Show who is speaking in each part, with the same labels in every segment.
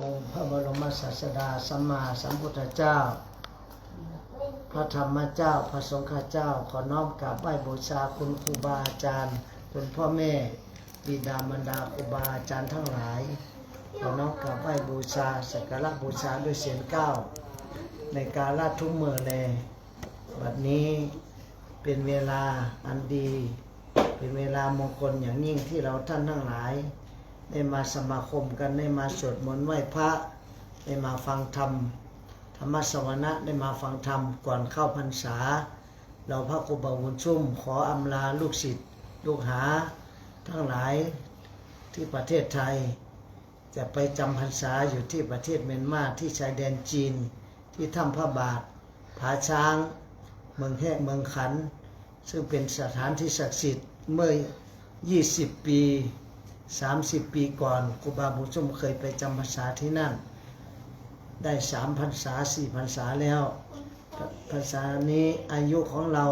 Speaker 1: องค์พระบรมศาสดาสัมมาสัมพุทธเจ้า พระธรรมเจ้า พระสงฆ์เจ้า ขอน้อมกราบไหว้บูชาคุณครูบาอาจารย์คุณพ่อแม่บิดามารดาครูบาอาจารย์ทั้งหลาย ขอน้อมกราบไหว้บูชาสักการะบูชาด้วยเสียงเก้า ในการละทุกเมื่อแลบัดนี้เป็นเวลาอันดี เป็นเวลามงคลอย่างยิ่งที่เราท่านทั้งหลาย ได้มาสมาคมกันได้มาสวดมนต์ไหว้พระได้มาฟังธรรมธรรมสวนะได้มาฟังธรรมก่อนเข้าพรรษา เราพระครูบาบุญชุ่ม ขออำลาลูกศิษย์ลูกหา ทั้งหลายที่ประเทศไทย จะไปจำพรรษาอยู่ที่ประเทศเมียนมาที่ชายแดนจีน ที่ถ้ำพระบาท ผาช้าง เมืองแห่เมืองขัน ซึ่งเป็นสถานที่ศักดิ์สิทธิ์เมื่อ 20 ปี 30 ปีก่อนครูบาบุญชุ่มเคยไปจำพรรษาที่นั่น ได้สามพรรษาสี่พรรษาแล้วพรรษานี้อายุของเรา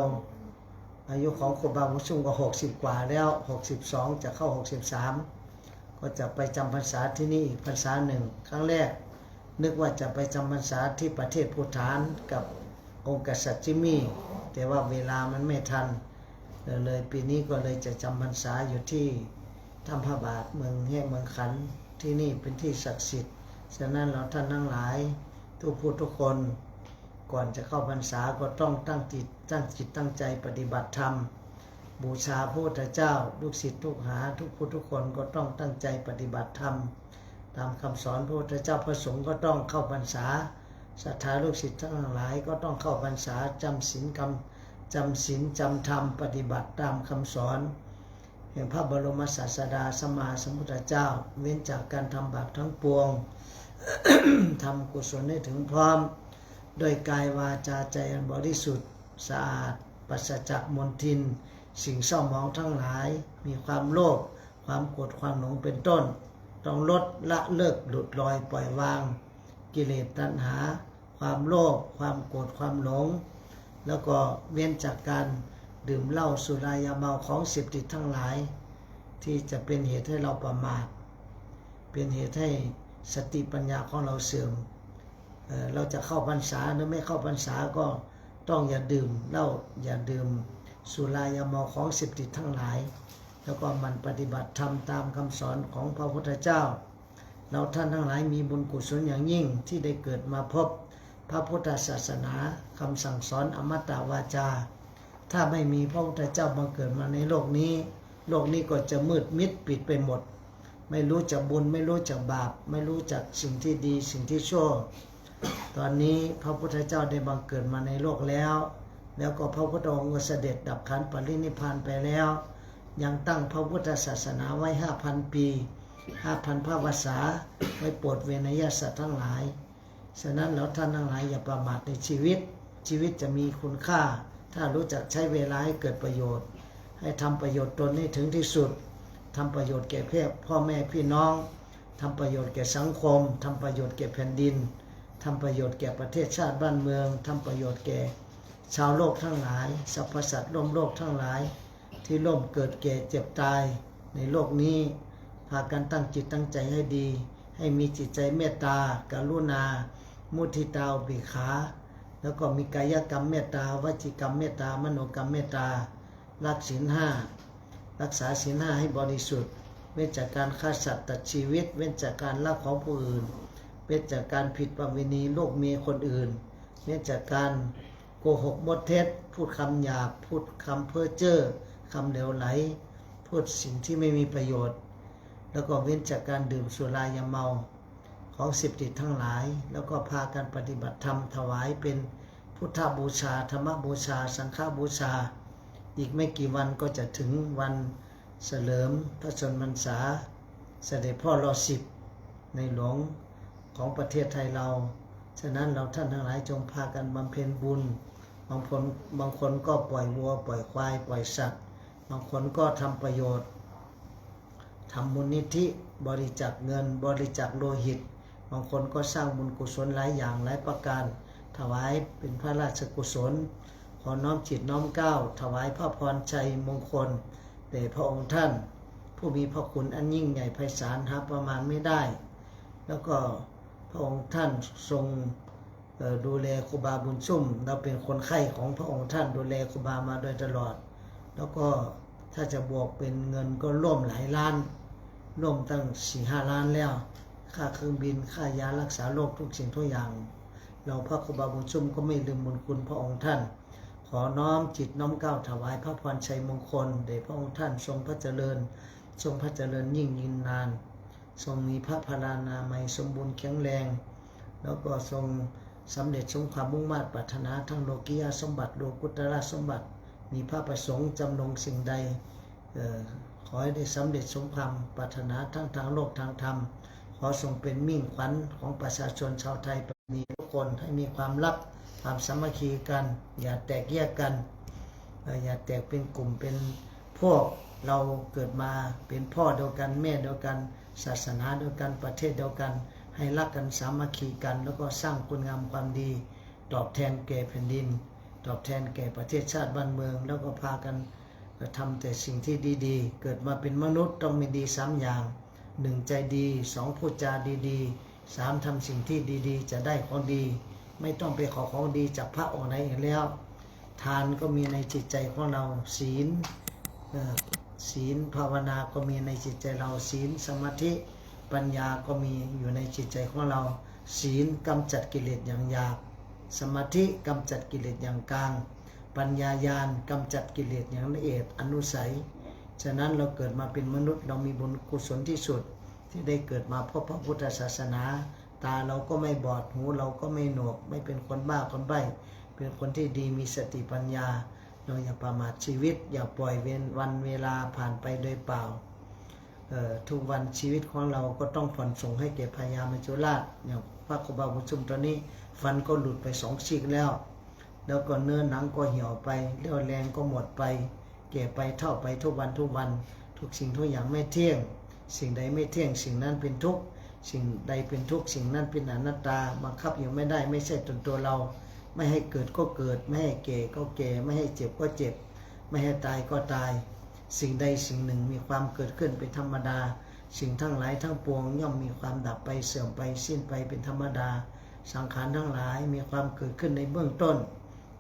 Speaker 1: อายุของครูบาบุญชุ่มก็หกสิบกว่าแล้วหกสิบสองจะเข้าหกสิบสามก็จะไปจำพรรษาที่นี่อีกพรรษาหนึ่งครั้งแรก นึกว่าจะไปจำพรรษาที่ประเทศภูฐานกับองค์กษัตริย์จิมมี่แต่ว่าเวลามันไม่ทัน เลยปีนี้ก็เลยจะจำพรรษาอยู่ที่ ถ้ำพระบาทเมืองแห่เมืองขันที่นี่เป็นที่ศักดิ์สิทธิ์ฉะนั้นเราท่านทั้งหลาย ทุกผู้ทุกคนก่อนจะเข้าพรรษาก็ต้องตั้งจิตตั้งจิตตั้งใจปฏิบัติธรรม บูชาพระพุทธเจ้าลูกศิษย์ลูกหา ทุกผู้ทุกคนก็ต้องตั้งใจปฏิบัติธรรม ตามคำสอนพระพุทธเจ้าพระสงฆ์ก็ต้องเข้าพรรษาศรัทธาลูกศิษย์ทั้งหลายก็ต้องเข้าพรรษาจำศีลคำจำศีลจำธรรมปฏิบัติตามคำสอน แห่งพระบรมศาสดาสมาสมุทธเจ้า เว้นจากการทำบาปทั้งปวงทำกุศลให้ถึงพร้อม โดยกายวาจาใจอันบริสุทธิ์สะอาดปราศจากมลทิน สิ่งเศร้าหมองทั้งหลาย มีความโลภความโกรธความหลงเป็นต้น ต้องลดละเลิกหลุดลอยปล่อยวาง กิเลสตัณหา ความโลภความโกรธความหลง แล้วก็เว้นจากการ ดื่มเหล้าสุรายาเมาของเสพติดทั้งหลาย ที่จะเป็นเหตุให้เราประมาท เป็นเหตุให้สติปัญญาของเราเสื่อมเอเราจะเข้าพรรษาหรือไม่เข้าพรรษาก็ต้องอย่าดื่มเหล้าอย่าดื่มสุรายาเมาของเสพติดทั้งหลาย แล้วก็มันปฏิบัติธรรมตามคำสอนของพระพุทธเจ้า เราท่านทั้งหลายมีบุญกุศลอย่างยิ่งที่ได้เกิดมาพบพระพุทธศาสนาคำสั่งสอนอมตะวาจา ถ้าไม่มีพระพุทธเจ้าบังเกิดมาในโลกนี้ โลกนี้ก็จะมืดมิดปิดไปหมด ไม่รู้จักบุญไม่รู้จักบาป ไม่รู้จักสิ่งที่ดีสิ่งที่ชั่ว ตอนนี้พระพุทธเจ้าได้บังเกิดมาในโลกแล้ว แล้วก็พระพุทธองค์เสด็จดับขันปรินิพพานไปแล้ว ยังตั้งพระพุทธศาสนาไว้ห้าพันปีห้าพันพระวษาไว้โปรดเวนยสัตว์ทั้งหลาย ฉะนั้นแล้วท่านทั้งหลายอย่าประมาทในชีวิต ชีวิตจะมีคุณค่า ถ้ารู้จักใช้เวลาให้เกิดประโยชน์ ให้ทำประโยชน์ตนให้ถึงที่สุดทำประโยชน์แก่เพื่อพ่อแม่พี่น้องทำประโยชน์แก่สังคมทำประโยชน์แก่แผ่นดินทำประโยชน์แก่ประเทศชาติบ้านเมืองทำประโยชน์แก่ ชาวโลกทั้งหลายสรรพสัตว์ร่วมโลกทั้งหลาย ที่ร่วมเกิดแก่เจ็บตายในโลกนี้พากันตั้งจิตตั้งใจให้ดี ให้มีจิตใจเมตตากรุณา มุทิตาอุเบิกขา แล้วก็มีกายกรรมเมตตาวจิกรรมเมตตามโนกรรมเมตตารักศีลห้ารักษาศีลห้าให้บริสุทธิ์ เว้นจากการฆ่าสัตว์ตัดชีวิต เว้นจากการลักของผู้อื่น เว้นจากการผิดประเวณีโลกเมียคนอื่น เว้นจากการโกหกมดเท็จ พูดคำหยาบ พูดคำเพ้อเจ้อคำเหลวไหล พูดสิ่งที่ไม่มีประโยชน์ แล้วก็เว้นจากการดื่มสุรายาเมา ของสิบติดทั้งหลาย แล้วก็พากันปฏิบัติธรรมถวายเป็นพุทธบูชา ธรรมบูชา สังฆบูชา อีกไม่กี่วันก็จะถึงวันเฉลิมพระชนมรรษา เสด็จพ่อรอสิบในหลวงของประเทศไทยเรา ฉะนั้นเราท่านทั้งหลายจงพากันบำเพ็ญบุญ บางคนบางคนก็ปล่อยวัว ปล่อยควาย ปล่อยสัตว์ บางคนก็ทำประโยชน์ทำมูลนิธิบริจาคเงินบริจาคโลหิต บางคนก็สร้างบุญกุศลหลายอย่างหลายประการ ถวายเป็นพระราชกุศล ขอน้อมจิตน้อมก้าวถวายพระพรชัยมงคลแด่พระองค์ท่าน ผู้มีพระคุณอันยิ่งใหญ่ไพศาลหาประมาณไม่ได้ แล้วก็พระองค์ท่านทรงดูแลครูบาบุญชุ่ม เราเป็นคนไข้ของพระองค์ท่านดูแลครูบามาโดยตลอด แล้วก็ถ้าจะบวกเป็นเงินก็ร่วมหลายล้าน ร่วมตั้งสี่ห้าล้านแล้ว ค่าเครื่องบิน ค่ายารักษาโรคทุกสิ่งทุกอย่าง เราพระครูบาบุญชุ่มก็ไม่ลืมบุญคุณพระองค์ท่าน ขอน้อมจิตน้อมก้าวถวายพระพรชัยมงคลแด่พระองค์ท่านทรงพระเจริญ ทรงพระเจริญยิ่งยืนนาน ทรงมีพระพลานามัยสมบูรณ์แข็งแรง แล้วก็ทรงสำเร็จสมความมุ่งมา่ปรารถนาทั้งโลกียสมบัติโลกุตระสมบัติ มีพระประสงค์จำนงสิ่งใดออขอให้ได้สำเร็จสมความปรารถนาทั้งทางโลกทางธรรม ขอทรงเป็นมิ่งขวัญของประชาชนชาวไทยมีทุกคนให้มีความรักความสามัคคีกัน อย่าแตกแยกกันเอ่ออย่าแตกเป็นกลุ่มเป็นพวกเราเกิดมาเป็นพ่อเดียวกันแม่เดียวกัน ศาสนาเดียวกันประเทศเดียวกัน ให้รักกันสามัคคีกัน แล้วก็สร้างคุณงามความดี ตอบแทนแก่แผ่นดิน ตอบแทนแก่ประเทศชาติบ้านเมือง แล้วก็พากันทำแต่สิ่งที่ดีๆ เกิดมาเป็นมนุษย์ต้องมีดีสามอย่าง หนึ่งใจดีสองพูดจาดีๆสามทำสิ่งที่ดีๆ จะได้ของดี ไม่ต้องไปขอของดีจากพระองค์ไหนอีกแล้ว ทานก็มีในจิตใจของเราศีลศีลภาวนาก็มีในจิตใจเราศีลสมาธิปัญญาก็มีอยู่ในจิตใจของเรา ศีลกำจัดกิเลสอย่างหยาบสมาธิกำจัดกิเลสอย่างกลาง ปัญญายาณกำจัดกิเลสอย่างละเอียดอนุสัย ฉะนั้นเราเกิดมาเป็นมนุษย์ เรามีบุญกุศลที่สุด ที่ได้เกิดมาพบพระพุทธศาสนา ตาเราก็ไม่บอดหูเราก็ไม่หนวก ไม่เป็นคนบ้าคนใบ้เป็นคนที่ดีมีสติปัญญา เราอย่าประมาทชีวิต อย่าปล่อยเวรวันเวลาผ่านไปโดยเปล่าออทุกวันชีวิตของเราก็ต้องผ่อนส่งให้แก่พญามัจจุราชอย่างพระครูบาบุญชุมตอนนี้ฟันก็หลุดไปสองซีกแล้ว แล้วก็เนื้อหนังก็เหี่ยวไปเรี่ยวแรงก็หมดไป แก่ไปเท่าไปทุกวันทุกวัน ทุกสิ่งทุกอย่างไม่เที่ยง สิ่งใดไม่เที่ยง สิ่งนั้นเป็นทุกข์สิ่งใดเป็นทุกข์สิ่งนั้นเป็นอนัตตาบังคับอยู่ไม่ได้ไม่ใช่ตนตัวเรา ไม่ให้เกิดก็เกิด ไม่ให้แก่ก็แก่ ไม่ให้เจ็บก็เจ็บ ไม่ให้ตายก็ตาย สิ่งใดสิ่งหนึ่งมีความเกิดขึ้นเป็นธรรมดา สิ่งทั้งหลายทั้งปวงย่อมมีความดับไปเสื่อมไปสิ้นไปเป็นธรรมดา สังขารทั้งหลายมีความเกิดขึ้นในเบื้องต้น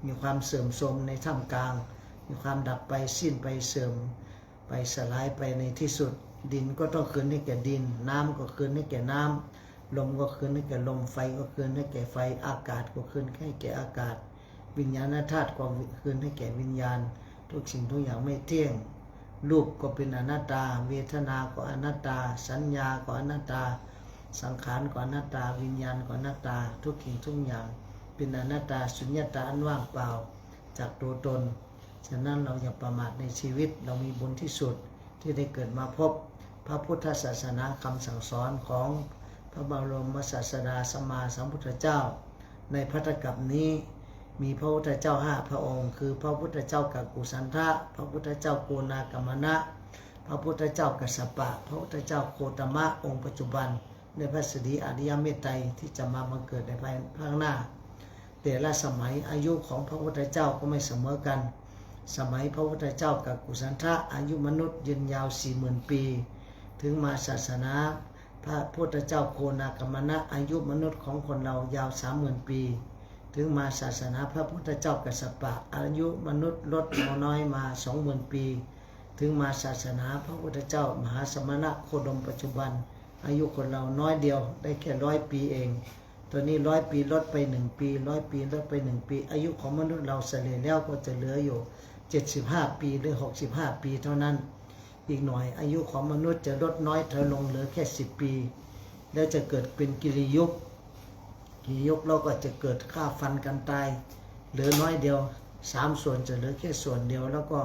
Speaker 1: มีความเสื่อมโทรมในท่ามกลาง มีความดับไปสิ้นไปเสื่อมไปสลายไปในที่สุด ดินก็ต้องคืนให้แก่ดิน น้ำก็คืนให้แก่น้ำลมก็คืนให้แก่ลมไฟก็คืนให้แก่ไฟอากาศก็คืนให้แก่อากาศ วิญญาณธาตุก็คืนให้แก่วิญญาณ ทุกสิ่งทุกอย่างไม่เที่ยงรูปก็เป็นอนัตตา เวทนาก็อนัตตา สัญญาก็อนัตตา สังขารก็อนัตตา วิญญาณก็อนัตตา ทุกสิ่งทุกอย่าง เป็นอนัตตาสุญญตาอันว่างเปล่า จากตัวตน ฉะนั้นเราอย่าประมาทในชีวิตเรามีบุญที่สุดที่ได้เกิดมาพบพระพุทธศาสนาคำสั่งสอนของพระบรมศาสดาสัมมาสัมพุทธเจ้า ในพัทธกัปนี้มีพระพุทธเจ้าห้าพระองค์ คือพระพุทธเจ้ากักุสันทะพระพุทธเจ้าโกนากรรมนะพระพุทธเจ้ากัสปะ พระพุทธเจ้าโคตมะองค์ปัจจุบัน ในพระสดีอริยเมตไตรที่จะมาบังเกิดในภายภาคหน้า แต่ละสมัยอายุของพระพุทธเจ้าก็ไม่เสมอกัน สมัยพระพุทธเจ้ากับกุสันทะอายุมนุษย์ยืนยาวสี่หมื่นปี ถึงมาศาสนา พระพุทธเจ้าโคนากัมมนะอายุมนุษย์ของคนเรายาวสามหมื่นปี ถึงมาศาสนาพระพุทธเจ้ากัสสปะอายุมนุษย์ลดน้อยมาสองหมื่นปี ถึงมาศาสนาพระพุทธเจ้ามหาสมณะโคดมปัจจุบัน อายุคนเราน้อยเดียวได้แค่ร้อยปีเองตัวนี้ร้อยปีลดไปหนึ่งปีร้อยปีลดไปหนึ่งปี อายุของมนุษย์เราเฉลี่ยแล้วก็จะเหลืออยู่ เจ็ดสิบห้าปีหรือหกสิบห้าปีเท่านั้น อีกหน่อยอายุของมนุษย์จะลดน้อยถอยลงเหลือแค่สิบปี แล้วจะเกิดเป็นกิริยุคกิริยุคเราก็จะเกิดฆ่าฟันกันตายเหลือน้อยเดียวสามส่วนจะเหลือแค่ส่วนเดียวแล้วก็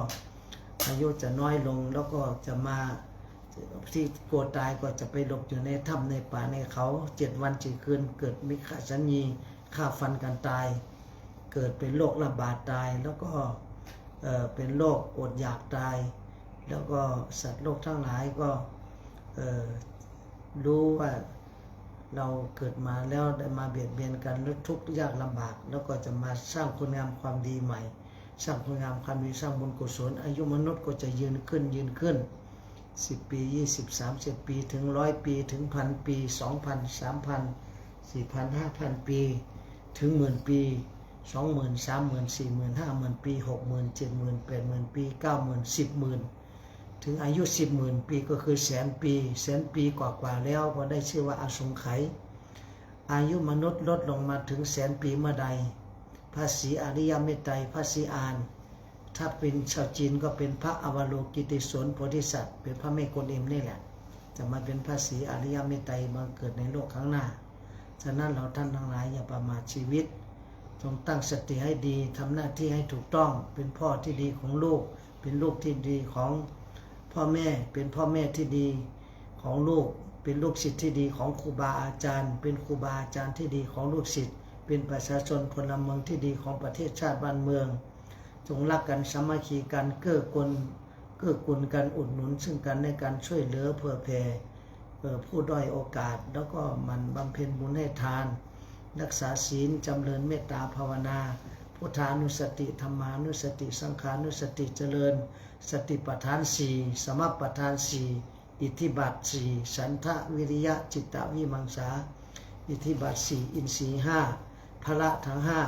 Speaker 1: อายุจะน้อยลงแล้วก็จะมาที่กลัวตายก็จะไปหลบอยู่ในถ้ำในป่าในเขาเจ็ดวันเจ็ดคืน เกิดมิขาชันยีฆ่าฟันกันตาย เกิดเป็นโรคระบาดตายแล้วก็ เป็นโรคอดอยากตาย แล้วก็สัตว์โลกทั้งหลายก็รู้ว่าเราเกิดมาแล้วได้มาเบียดเบียนกันแล้วทุกข์ยากลำบาก แล้วก็จะมาสร้างคุณงามความดีใหม่ สร้างคุณงามความดีสร้างบุญกุศลอายุมนุษย์ก็จะยืนขึ้นยืนขึ้นสิบปียี่สิบสามสิบปีถึงร้อยปีถึงพันปีสองพันสามพันสี่พันห้าพันปี ถึงหมื่นปี สองหมื่นสามหมื่นสี่หมื่นห้าหมื่นปีหกหมื่นเจ็ดหมื่นแปดหมื่นปีเก้าหมื่นสิบหมื่นถึงอายุสิบหมื่นปีก็คือแสนปีแสนปีกว่าๆแล้วก็ได้ชื่อว่าอาสงไขยอายุมนุษย์ลดลงมาถึงแสนปีเมื่อใดภาษีอริยเมตไตรภาษีอาน ถ้าเป็นชาวจีนก็เป็นพระอวโลกิติสนโพธิสัตว์เป็นพระเมกลเอ็มนี่แหละจะมาเป็นภาษีอริยเมตไตรมาเกิดในโลกข้างหน้า ฉะนั้นเราท่านทั้งหลายอย่าประมาทชีวิต จงตั้งสติให้ดีทำหน้าที่ให้ถูกต้อง เป็นพ่อที่ดีของลูก เป็นลูกที่ดีของพ่อแม่ เป็นพ่อแม่ที่ดีของลูก เป็นลูกศิษย์ที่ดีของครูบาอาจารย์ เป็นครูบาอาจารย์ที่ดีของลูกศิษย์ เป็นประชาชนพลเมืองที่ดีของประเทศชาติบ้านเมือง จงรักกันสามัคคีกันเกื้อกูลเกื้อกูลกันอุดหนุน ซึ่งกันในการช่วยเหลือเพื่อแผ่เอ่อผู้ด้อยโอกาส แล้วก็มันบำเพ็ญบุญให้ทาน รักษาศีลจำเริญเมตตาภาวนา พุทธานุสติธรรมานุสติ สังขานุสติเจริญ สติปัฏฐานสี่สมปัฏฐานสี่อิทธิบาทสี่สันทะวิริยะจิตตวิมังสา อิทธิบาทสี่อินทรีห้าพละทั้งห้า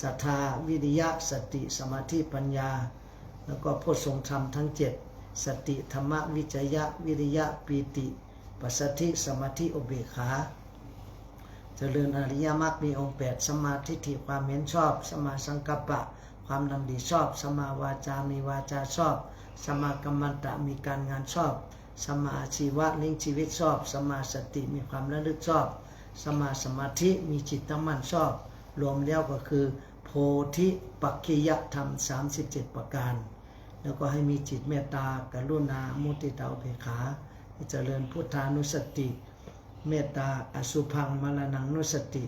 Speaker 1: ศรัทธาวิริยะสติสมาธิปัญญา แล้วก็โพชฌงค์ธรรมทั้งเจ็ดสติธรรมวิจยะวิริยะปีติ ปัสสธิสมาธิอเบขา เจริญอริยมรรคมีองค์แปดสมาทิฏฐิความเห็นชอบ สมาสังกัปปะ ความดำดีชอบ สมาวาจา มีวาจาชอบ สมากัมมันตะมีการงานชอบ สมาชีวะเลี้ยงชีวิตชอบ สมาสติมีความระลึกชอบ สมาสมาธิมีจิตตั้งมั่นชอบ รวมแล้วก็คือ โพธิปักขิยธรรม 37 ประการ แล้วก็ให้มีจิตเมตตากรุณามุติตาเบขา เจริญพุทธานุสติ เมตตาอสุพังมรณังนุสติ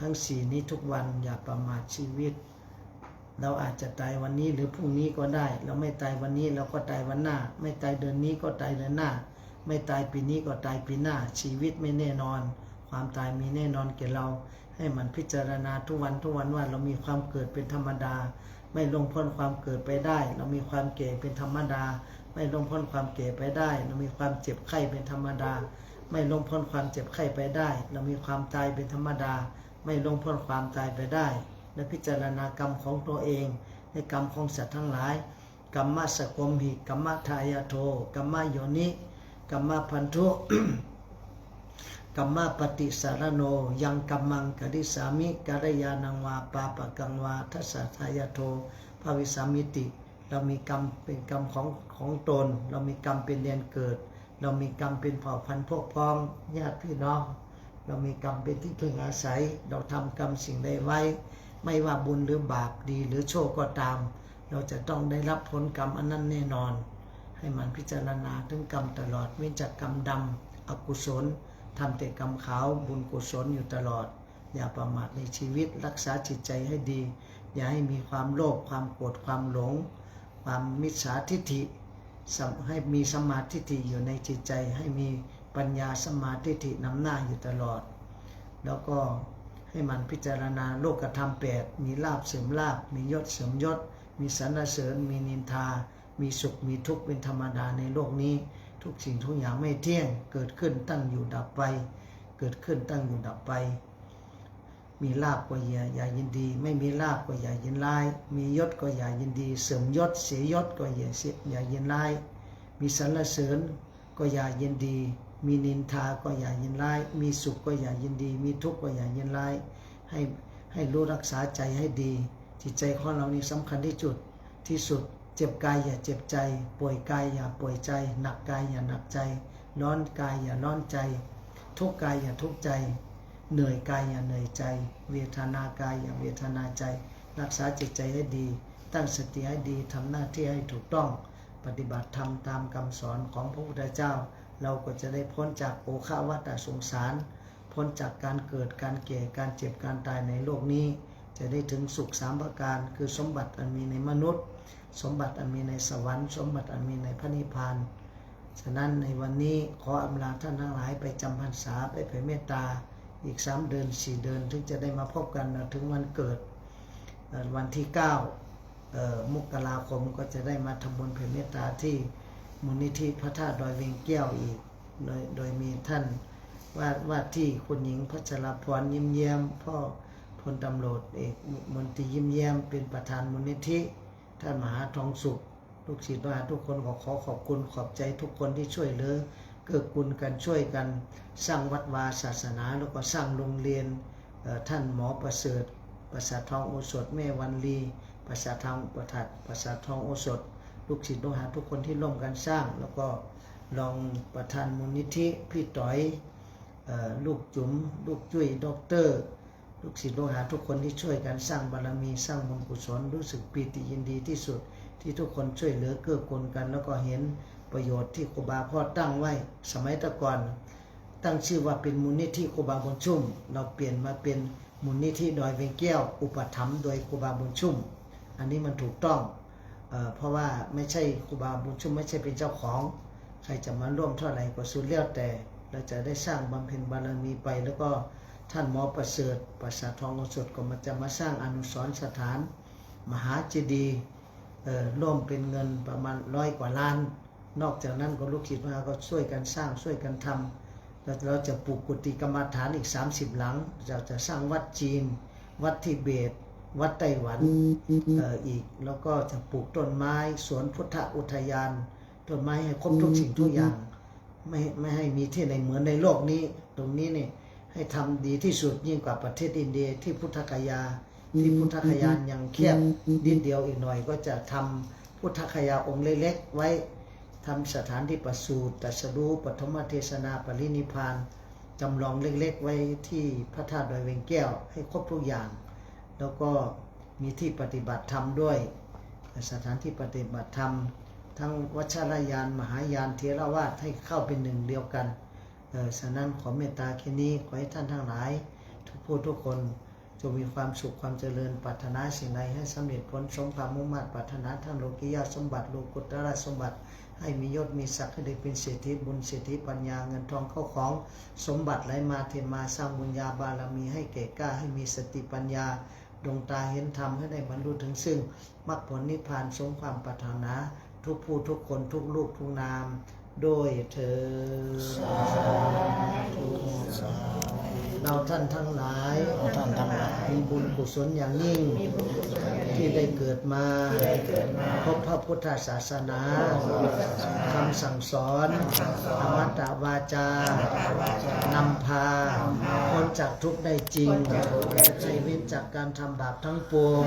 Speaker 1: ทั้งสี่นี้ทุกวันอย่าประมาทชีวิต เราอาจจะตายวันนี้หรือพรุ่งนี้ก็ได้ เราไม่ตายวันนี้เราก็ตายวันหน้า ไม่ตายเดือนนี้ก็ตายเดือนหน้า ไม่ตายปีนี้ก็ตายปีหน้า ชีวิตไม่แน่นอน ความตายมีแน่นอนแก่เรา ให้มันพิจารณาทุกวันทุกวันว่าเรามีความเกิดเป็นธรรมดา ไม่ลงพ้นความเกิดไปได้ เรามีความแก่เป็นธรรมดา ไม่ลงพ้นความแก่ไปได้ เรามีความเจ็บไข้เป็นธรรมดา ไม่ลงพ้นความเจ็บไข้ไปได้ เรามีความตายเป็นธรรมดา ไม่ลงพ้นความตายไปได้ และพิจารณากรรมของตัวเองในกรรมของสัตว์ทั้งหลายกรรมะสกมหิกรรมะทายาโทกรรมะโยนิกรรมะพันธุกรรมะปฏิสารโนยังกรรมังกริสามิกัลยานังวาปาปะกังวาทัสทายาโทภวิสามิติ เรามีกรรมเป็นกรรมของของตน เรามีกรรมเป็นเดนเกิด เรามีกรรมเป็นเผ่าพันธุ์พวกพ้องญาติพี่น้อง เรามีกรรมเป็นที่พึ่งอาศัย เราทำกรรมสิ่งใดไว้ ไม่ว่าบุญหรือบาปดีหรือโชคก็ตาม เราจะต้องได้รับผลกรรมอันนั้นแน่นอน ให้มันพิจารณาถึงกรรมตลอดเว้นจากกรรมดำอกุศลทำแต่กรรมขาวบุญกุศลอยู่ตลอด อย่าประมาทในชีวิตรักษาจิตใจให้ดี อย่าให้มีความโลภความโกรธความหลง ความมิจฉาทิฏฐิ ให้มีสมาธิิอยู่ในจิตใจ ให้มีปัญญาสมาธิฐินำหน้าอยู่ตลอด แล้วก็ให้มันพิจารณาโลกธรรมแปดมีลาบเสริมลาบมียศเสริมยศ มีสรรเสริญ มีนินทา มีสุขมีทุกข์เป็นธรรมดาในโลกนี้ ทุกสิ่งทุกอย่างไม่เที่ยง เกิดขึ้นตั้งอยู่ดับไป เกิดขึ้นตั้งอยู่ดับไป มีลาบก็อย่าอย่ายินดี ไม่มีลาบก็อย่ายินร้าย มียศก็อย่ายินดี เสริมยศเสียยศก็อย่าเสียอย่ายินร้าย มีสรรเสริญก็อย่ายินดี มีนินทาก็อย่ายินร้าย มีสุขก็อย่ายินดี มีทุกข์ก็อย่ายินร้าย ให้ให้รู้รักษาใจให้ดี จิตใจของเรานี่สำคัญที่จุดที่สุด เจ็บกายอย่าเจ็บใจ ป่วยกายอย่าป่วยใจ หนักกายอย่าหนักใจ ร้อนกายอย่าร้อนใจ ทุกข์กายอย่าทุกข์ใจ เหนื่อยกายอย่าเหนื่อยใจ เวทนากายอย่าเวทนาใจ รักษาจิตใจให้ดี ตั้งสติให้ดีทำหน้าที่ให้ถูกต้อง ปฏิบัติธรรมตามคำสอนของพระพุทธเจ้า เราก็จะได้พ้นจากโอฆาวัฏสงสาร พ้นจากการเกิดการแก่การเจ็บการตายในโลกนี้ จะได้ถึงสุขสามประการ คือสมบัติอันมีในมนุษย์ สมบัติอันมีในสวรรค์ สมบัติอันมีในพระนิพพานฉะนั้นในวันนี้ขออำลาท่านทั้งหลายไปจำพรรษาไปเผยเมตตา อีกสามเดือนสี่เดือนถึงจะได้มาพบกันถึงวันเกิดวันที่เก้ามกราคมก็จะได้มาทำบุญเผยเมตตาที่มูลนิธิพระธาตุดอยเวียงแก้วอีก โดยโดยมีท่านว่าว่าที่คุณหญิงพัชรพรยิ้มเยี่ยมพ่อพลตำรวจเอกมนตรียิ้มเยี่ยมเป็นประธานมูลนิธิท่านมหาทองสุข ลูกศิษย์ว่าทุกคนขอขอขอบคุณขอบใจทุกคนที่ช่วยเหลือ เกื้อกูลกันช่วยกันสร้างวัดวาศาสนา แล้วก็สร้างโรงเรียนท่านหมอประเสริฐประสาททองโอสถแม่วันลีประสาททองประทัดประสาททองโอสถ ลูกศิษย์ลูกหาทุกคนที่ร่วมกันสร้าง แล้วก็รองประธานมูลนิธิพี่ต้อยลูกจุ๋มลูกจุ้ยด็อกเตอร์ลูกศิษย์ลูกหาทุกคนที่ช่วยกันสร้างบารมีสร้างบุญกุศลรู้สึกปีติยินดีที่สุดที่ทุกคนช่วยเหลือเกื้อกูลกัน แล้วก็เห็น ประโยชน์ที่ครูบาพ่อตั้งไว้สมัยตะก่อน ตั้งชื่อว่าเป็นมูลนิธิครูบาบุญชุ่ม เราเปลี่ยนมาเป็นมูลนิธิดอยเวงแก้ว อุปถัมภ์โดยครูบาบุญชุ่ม อันนี้มันถูกต้องเอเพราะว่าไม่ใช่ครูบาบุญชุ่ม ไม่ใช่เป็นเจ้าของ ใครจะมาร่วมเท่าไหร่ก็สุดแล้วแต่ เราจะได้สร้างบำเพ็ญบารมีไปแล้วก็ท่านหมอประเสริฐประสาททองโอสถก็มาจะมาสร้างอนุสรณ์สถาน มหาเจดีย์ร่วมเป็นเงินประมาณร้อยกว่าล้าน นอกจากนั้นก็ลูกศิษย์มาก็ช่วยกันสร้างช่วยกันทำแล้วเราจะปลูกกุฏิกรรมฐานอีก 30 หลังเราจะสร้างวัดจีน วัดทิเบต วัดไต้หวันเอ่ออีก แล้วก็จะปลูกต้นไม้สวนพุทธอุทยานต้นไม้ให้ครบทุกสิ่งทุกอย่าง ไม่ไม่ให้มีที่ไหนเหมือนในโลกนี้ ตรงนี้เนี่ยให้ทำดีที่สุดยิ่งกว่าประเทศอินเดียที่พุทธกยา ที่พุทธคยานยังแคบดินเดียวอีกหน่อยก็จะทำพุทธคยาองค์เล็กๆไว้ ทำสถานที่ประสูติตรัสรู้ปฐมเทศนาปรินิพานจำลองเล็กๆไว้ที่พระธาตุดอยเวงแก้วให้ครบทุกอย่าง แล้วก็มีที่ปฏิบัติธรรมด้วย สถานที่ปฏิบัติธรรม ทั้งวัชรยาน มหายานเทรวาสให้เข้าเป็นหนึ่งเดียวกันเออฉะนั้นขอเมตตาแค่นี้ขอให้ท่านทั้งหลาย ทุกผู้ทุกคนจงมีความสุขความเจริญปรารถนาสิ่งใดให้สำเร็จผลสมความมุ่งมั่นปรารถนาทั้งโลกิยาสมบัติโลกุตระสมบัติ ให้มียศมีศักดิ์ให้ได้เป็นเศรษฐีบุญเศรษฐีปัญญาเงินทองเข้าของสมบัติไหลมาเทมาสร้างบุญญาบารมีให้เก่กล้าให้มีสติปัญญาดวงตาเห็นธรรมให้ได้บรรลุถึงซึ่งมรรคผลนิพพานสมความปรารถนา ทุกผู้ทุกคนทุกลูกทุกนาม โดยเธอ เราท่านทั้งหลาย
Speaker 2: เราท่านทั้งหลาย
Speaker 1: มีบุญกุศลอย่างยิ่ง ที่ได้เกิดมา พบพระพุทธศาสนาคำสั่งสอนธรรมตวาจา นำพาพ้นจากทุกข์ได้จริงชีวิตจากการทำบาปทั้งปวง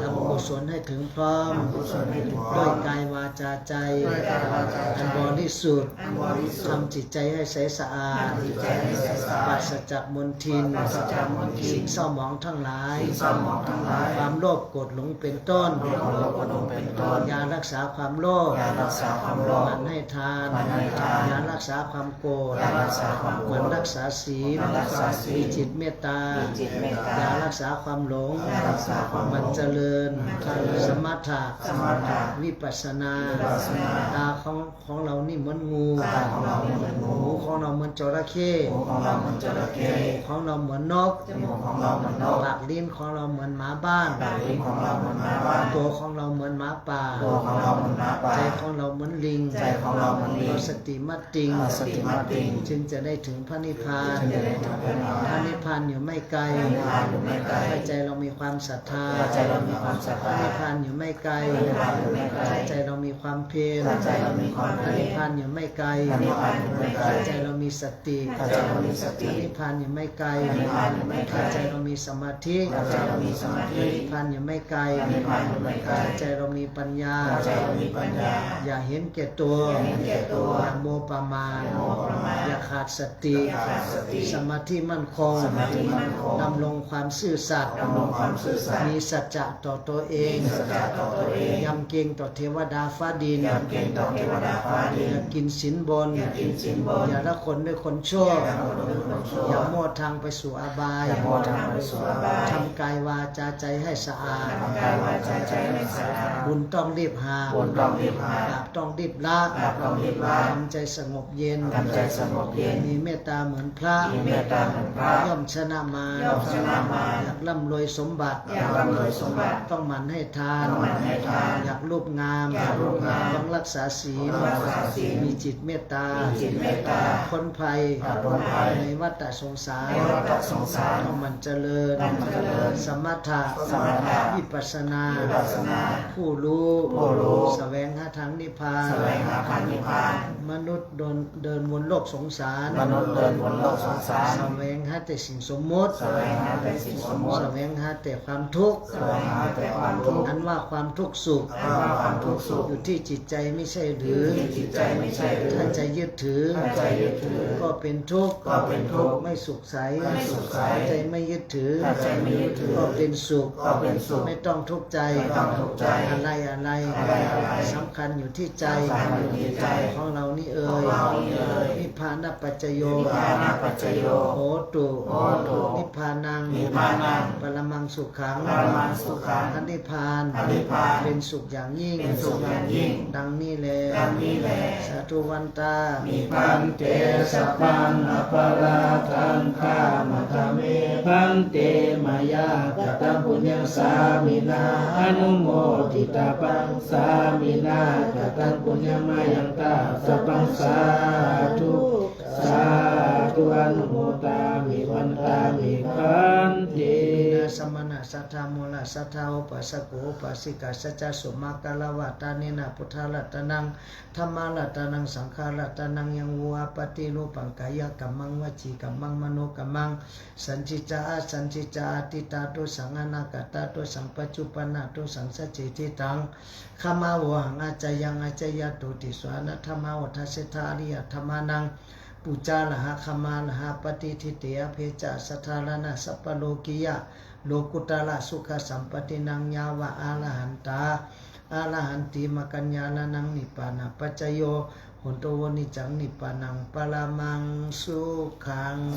Speaker 1: ทำกุศลให้ถึงพร้อม ด้วยกายวาจาใจอันบริสุทธิ์ทำจิตใจให้ใสสะอาดปราศจากมลทิน สิ่งเศร้าหมองทั้งหลาย ความโลภโกรธหลงเป็นต้น ยารักษาความโลภ
Speaker 2: มั
Speaker 1: นให้ทาน ยารักษาความโกรธ
Speaker 2: ยารักษาความโกรธ
Speaker 1: มันรักษาศีล
Speaker 2: มี
Speaker 1: จิตเมตตา
Speaker 2: ยา
Speaker 1: รักษาความหลง
Speaker 2: มั
Speaker 1: นเจริญ
Speaker 2: เจริญ
Speaker 1: สมถะวิปัสสนา
Speaker 2: วิปัสสนา
Speaker 1: ตาของของเรานี่เหมือนงู
Speaker 2: ตาของเราเหมือนงู
Speaker 1: หูของเราเหมือนจระเข้
Speaker 2: หูของเราเหมือนจระเข้
Speaker 1: จมูกของเราเหมือนนก
Speaker 2: จมูกของเราเหมือนนก
Speaker 1: ปากลิ้นของเราเหมือนหมาบ้าน
Speaker 2: ปากลิ้นของเราเหมือนหมาบ้าน
Speaker 1: ตัวของเราเหมือนหมาป่า
Speaker 2: ตัวของเราเหมือนหมาป่า
Speaker 1: ใจของเราเหมือนลิง
Speaker 2: ใจของเราเหมือนลิง
Speaker 1: เราสติมัดติง
Speaker 2: เอาสติมัตติง
Speaker 1: จึงจะได้ถึงพระนิพพาน
Speaker 2: จึงจะได้ถึงพระนิพพาน
Speaker 1: พระนิพพานอยู่ไม่ไกล
Speaker 2: พระนิพพานอยู่ไม่ไกล
Speaker 1: ถ้าใจเรามีความศรัทธา
Speaker 2: ถ้าใจเรามีความศรัท
Speaker 1: พระ
Speaker 2: ธา
Speaker 1: นิพพานอยู่ไม่ไกล
Speaker 2: พระนิพพานอยู่ไม่ไกล
Speaker 1: ถ้าใจเรามีความเพียร
Speaker 2: ถ้าใจเรามีความ
Speaker 1: พ
Speaker 2: เพี
Speaker 1: ระ
Speaker 2: ยร
Speaker 1: นิพพานอยู่ไม่ไกล
Speaker 2: พระนิพพานอยู่ไม่ไกล
Speaker 1: ถ้าใจเรามีสติ
Speaker 2: ถ้าใจเรามีสติ
Speaker 1: พระนิพพานอยู่ไม่ไกล
Speaker 2: พระนิพพานอยู่ไม่ไกล
Speaker 1: ถ้าใจเรามีสมาธิ
Speaker 2: ถ้าใจเรามีสมาธิ
Speaker 1: พระนิพพานอยู่ไม่ไกล
Speaker 2: พระนิพพานอยู่ไม่ไกล
Speaker 1: ถ้าใจเรามีปัญญา
Speaker 2: ถ้าใจเรามีปัญญา
Speaker 1: อย่าเห็นแก่ตัว
Speaker 2: อย่าเห็นแก่ตัว
Speaker 1: อย่าโมประมาท
Speaker 2: อย่าโมประมาท
Speaker 1: อย่าขาดสติ
Speaker 2: อย่าขาดสติ
Speaker 1: สมาธิมั่นคง
Speaker 2: สมาธิมั่นคง
Speaker 1: ดำรงความซื่อสัตย์
Speaker 2: ดำรงความซื่อสัตย์
Speaker 1: มีสัจจะต่อตัวเอง
Speaker 2: มีสัจจะต่อตัวเอง
Speaker 1: ยำเกรงต่อเทวดาฟ้าดิน
Speaker 2: อย่าเกรงต่อเทวดาฟ้าดิน
Speaker 1: อย่ากินสินบน
Speaker 2: อย่ากินสินบน
Speaker 1: อย่าละคนด้วยคนชั่ว
Speaker 2: อย่าละคนด้วยคนชั่ว
Speaker 1: อย่าโมดทางไปสู่อบาย
Speaker 2: อย่าโมทางไปสู่อบาย
Speaker 1: ทำกายวาจาใจให้สะอาด
Speaker 2: ทำกายวาจาใจให้สะอาด
Speaker 1: บุญต้องรีบหา
Speaker 2: บุญต้องรีบหา
Speaker 1: บาปต้องรีบละ
Speaker 2: บาปต้องรีบละ
Speaker 1: ทำใจสงบเย็น
Speaker 2: ทำใจสงบเย็น
Speaker 1: มีเมตตาเหมือนพระ
Speaker 2: มีเมตตาเหมือนพระ
Speaker 1: ย่อมชนะมาร
Speaker 2: ย่อมชนะมาร
Speaker 1: อยากร่ำรวยสมบัติ
Speaker 2: อยากร่ำรวยสมบัติ
Speaker 1: ต้องหมั่นให้ทาน
Speaker 2: ต้องหมั่นให้ทาน
Speaker 1: อยากรูปงาม
Speaker 2: อยากรูปงาม
Speaker 1: ต้องรักษาศีล
Speaker 2: ต้องรักษาศีล
Speaker 1: มีจิตเมตตา
Speaker 2: มีจิตเมตตา
Speaker 1: พ้นภัย
Speaker 2: พ้นภัย
Speaker 1: ในวัฏสงสาร
Speaker 2: ในวัฏสงสาร
Speaker 1: ต้องหมันเจริญ
Speaker 2: ต้องหมั่นเจริญ
Speaker 1: สมถะ
Speaker 2: สมถะ
Speaker 1: วิปัสสนา
Speaker 2: วิปัสสนา
Speaker 1: ผู้รู้
Speaker 2: ผู้รู้
Speaker 1: แสวงหาทางนิพพาน
Speaker 2: แสวงหาทางนิพพาน
Speaker 1: มนุษย์เดินเดินวนโลกสงสาร
Speaker 2: มนุษย์เดินบนโลกสงสาร
Speaker 1: แสวงหาแต่สิ่งสมมุติ
Speaker 2: แสวงหาแต่สิ่งสมมติ
Speaker 1: แสวงหาแต่ความทุกข์
Speaker 2: แสวงหาแต่ความทุกข์
Speaker 1: อันว่าความทุกข์สุข
Speaker 2: อันว่าความทุกข์สุข
Speaker 1: อยู่ที่จิตใจไม่ใช่หรือ
Speaker 2: อยู่ที่จิตใจไม่ใช่หรือ
Speaker 1: ถ้าใจยึดถือ
Speaker 2: ถ้าใจยึดถือ
Speaker 1: ก็เป็นทุกข์
Speaker 2: ก็เป็นทุกข์
Speaker 1: ไม่สุขใส
Speaker 2: ไม่สุขใส
Speaker 1: ถ้าใจไม่ยึดถือ
Speaker 2: ถ้าใจไม่ยึดถือ
Speaker 1: ก็เป็นสุข
Speaker 2: ก็เป็นสุข
Speaker 1: ไม่ต้องทุกข์ใจ
Speaker 2: ไม่ต้องทุกข์ใจ
Speaker 1: อะไรอะไร
Speaker 2: อะไรอะไร
Speaker 1: สำคัญอยู่ที่ใจ
Speaker 2: สำคัญอยู่ที่ใจ
Speaker 1: ของเรานี่เอ่
Speaker 2: ของ
Speaker 1: ย
Speaker 2: เรานี่เอ่ย
Speaker 1: นิพพานปัจจโย
Speaker 2: นิพพานะปัจจโย
Speaker 1: โหตุ
Speaker 2: โหตุ
Speaker 1: นิพพานัง
Speaker 2: นิพพานัง
Speaker 1: ปรมังสุขัง
Speaker 2: ปรมังสุขัง
Speaker 1: พระนิพพาน
Speaker 2: พระนิพพาน
Speaker 1: เป็นสุขอย่างยิ่ง
Speaker 2: เป็นสุขอย่างยิ่ง
Speaker 1: ดังนี้แล
Speaker 2: ดังนี้แล
Speaker 1: สาธุวันตา
Speaker 2: มีพันเตสัพพังอปาราทังขามาทเมพันเตมายากตัมปุญญสามินาอนุโมทิตาปังสามินากตัมปุญญมายังตาสัพพังสาธุสาธุอนุโมตามิวันตามิพันเต
Speaker 1: นาสมณะสัทธามูลสัทธาอุปัสสโกอุปัสสิกาสัจจสุมากาลวะตานินะพุทธาลัตนังธรรมาลัตนังสังฆาลัตนังยังวัวปฏิรูปังกายกัมมังวจีกัมมังมโนกัมมังสัญจิจาสัญจิจาติตาตุสังอนาคตาตุสังปัจจุปนาตุสังสัจจิติตังขมาวหังอาจยังอาจยตุติสวานธรรมาวัฏเสทาริยธรรมานังปุจจาลหะขมาลหะปฏิทิเตยเพจาสัทธาลนะสัพพโลกิยะ lokutala sukha sampatinang nyawa alahanta. Alahanti makanyala nang nipana pacayo. Honto woni cang nipanang palamang sukhang